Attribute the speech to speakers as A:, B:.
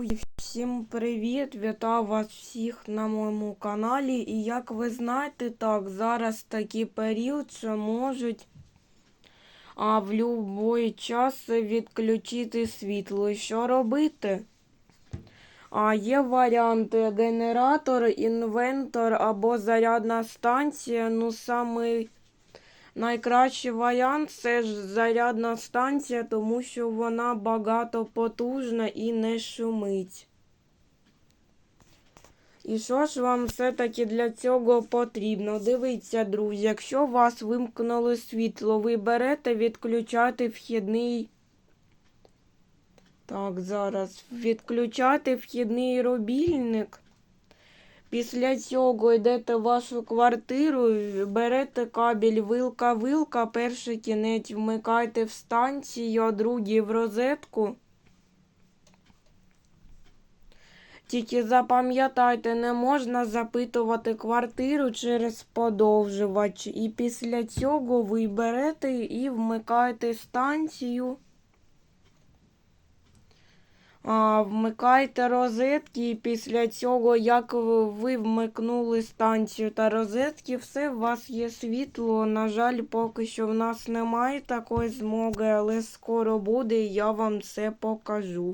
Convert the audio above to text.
A: Друзі, всім привіт! Вітаю вас всіх на моєму каналі. І як ви знаєте, так, зараз такий період, що можуть а, в будь-який час відключити світло. І що робити? А, є варіанти генератор, інвентор або зарядна станція. Ну, самий найкращий варіант це ж зарядна станція, тому що вона багатопотужна і не шумить. І що ж вам все-таки для цього потрібно? Дивіться, друзі, якщо вас вимкнули світло, ви берете відключати вхідний. Так, зараз відключати вхідний рубільник. Після цього йдете в вашу квартиру, берете кабель вилка-вилка, перший кінець вмикайте в станцію, а другий в розетку. Тільки запам'ятайте, не можна запитувати квартиру через подовжувач. І після цього ви берете і вмикаєте станцію. Вмикайте розетки, і після цього, як ви вмикнули станцію та розетки, все, у вас є світло. На жаль, поки що в нас немає такої змоги, але скоро буде, і я вам це покажу.